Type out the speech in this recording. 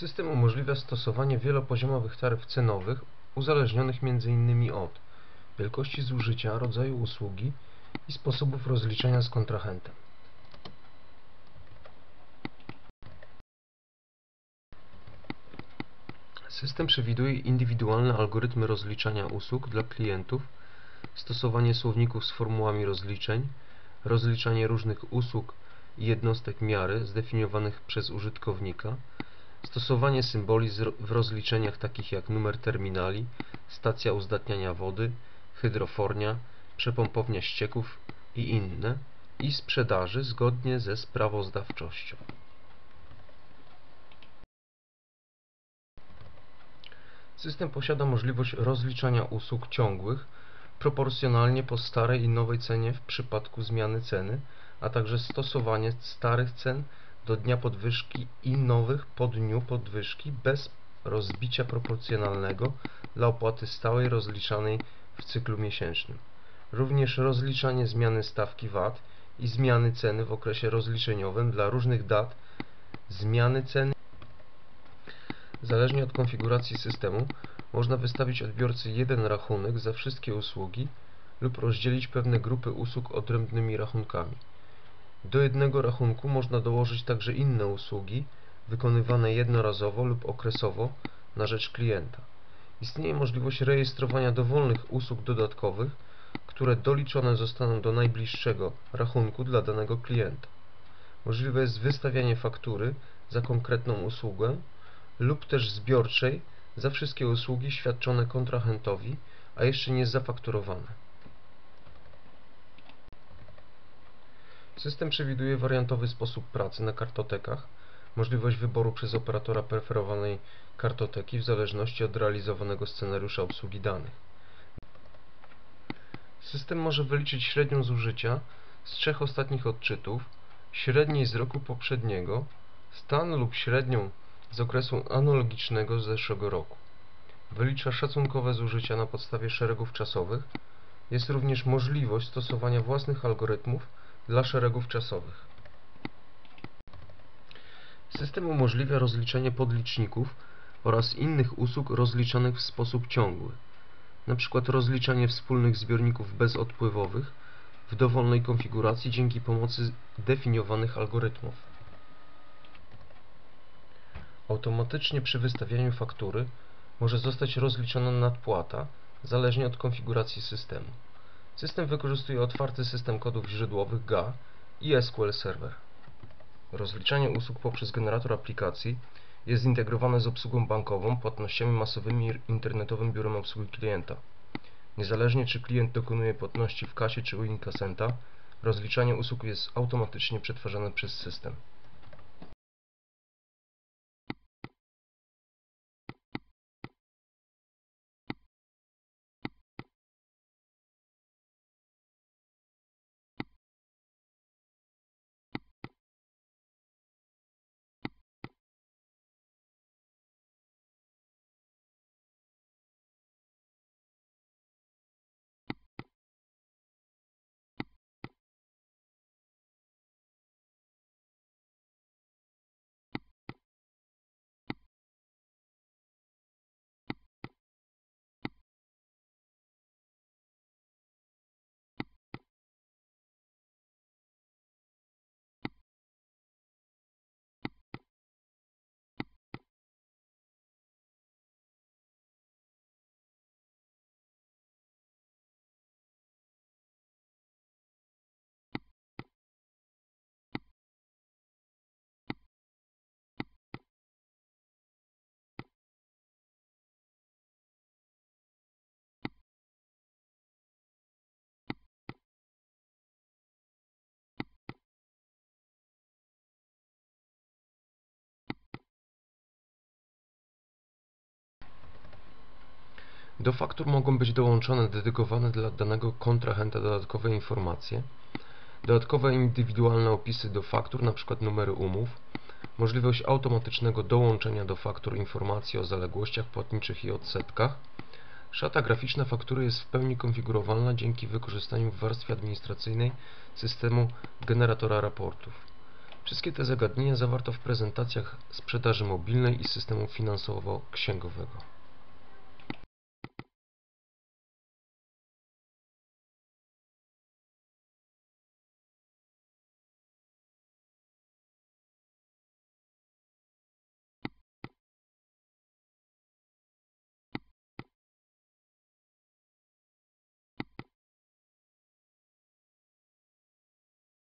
System umożliwia stosowanie wielopoziomowych taryf cenowych uzależnionych m.in. od wielkości zużycia, rodzaju usługi i sposobów rozliczenia z kontrahentem. System przewiduje indywidualne algorytmy rozliczania usług dla klientów, stosowanie słowników z formułami rozliczeń, rozliczanie różnych usług i jednostek miary zdefiniowanych przez użytkownika, stosowanie symboli w rozliczeniach takich jak numer terminali, stacja uzdatniania wody, hydrofornia, przepompownia ścieków i inne i sprzedaży zgodnie ze sprawozdawczością. System posiada możliwość rozliczania usług ciągłych proporcjonalnie po starej i nowej cenie w przypadku zmiany ceny, a także stosowanie starych cen do dnia podwyżki i nowych po dniu podwyżki bez rozbicia proporcjonalnego dla opłaty stałej rozliczanej w cyklu miesięcznym. Również rozliczanie zmiany stawki VAT i zmiany ceny w okresie rozliczeniowym dla różnych dat zmiany ceny Zależnie od konfiguracji systemu można wystawić odbiorcy jeden rachunek za wszystkie usługi lub rozdzielić pewne grupy usług odrębnymi rachunkami. Do jednego rachunku można dołożyć także inne usługi wykonywane jednorazowo lub okresowo na rzecz klienta. Istnieje możliwość rejestrowania dowolnych usług dodatkowych, które doliczone zostaną do najbliższego rachunku dla danego klienta. Możliwe jest wystawianie faktury za konkretną usługę lub też zbiorczej za wszystkie usługi świadczone kontrahentowi, a jeszcze nie zafakturowane. System przewiduje wariantowy sposób pracy na kartotekach, możliwość wyboru przez operatora preferowanej kartoteki w zależności od realizowanego scenariusza obsługi danych. System może wyliczyć średnią zużycia z trzech ostatnich odczytów, średniej z roku poprzedniego, stan lub średnią z okresu analogicznego z zeszłego roku. Wylicza szacunkowe zużycia na podstawie szeregów czasowych. Jest również możliwość stosowania własnych algorytmów dla szeregów czasowych. System umożliwia rozliczenie podliczników oraz innych usług rozliczanych w sposób ciągły, np. rozliczanie wspólnych zbiorników bezodpływowych w dowolnej konfiguracji dzięki pomocy definiowanych algorytmów. Automatycznie przy wystawianiu faktury może zostać rozliczona nadpłata zależnie od konfiguracji systemu. System wykorzystuje otwarty system kodów źródłowych GA i SQL Server. Rozliczanie usług poprzez generator aplikacji jest zintegrowane z obsługą bankową, płatnościami masowymi i internetowym biurem obsługi klienta. Niezależnie czy klient dokonuje płatności w kasie czy u inkasenta, rozliczanie usług jest automatycznie przetwarzane przez system. Do faktur mogą być dołączone dedykowane dla danego kontrahenta dodatkowe informacje, dodatkowe indywidualne opisy do faktur, np. numery umów, możliwość automatycznego dołączenia do faktur informacji o zaległościach płatniczych i odsetkach. Szata graficzna faktury jest w pełni konfigurowalna dzięki wykorzystaniu w warstwie administracyjnej systemu generatora raportów. Wszystkie te zagadnienia zawarto w prezentacjach sprzedaży mobilnej i systemu finansowo-księgowego.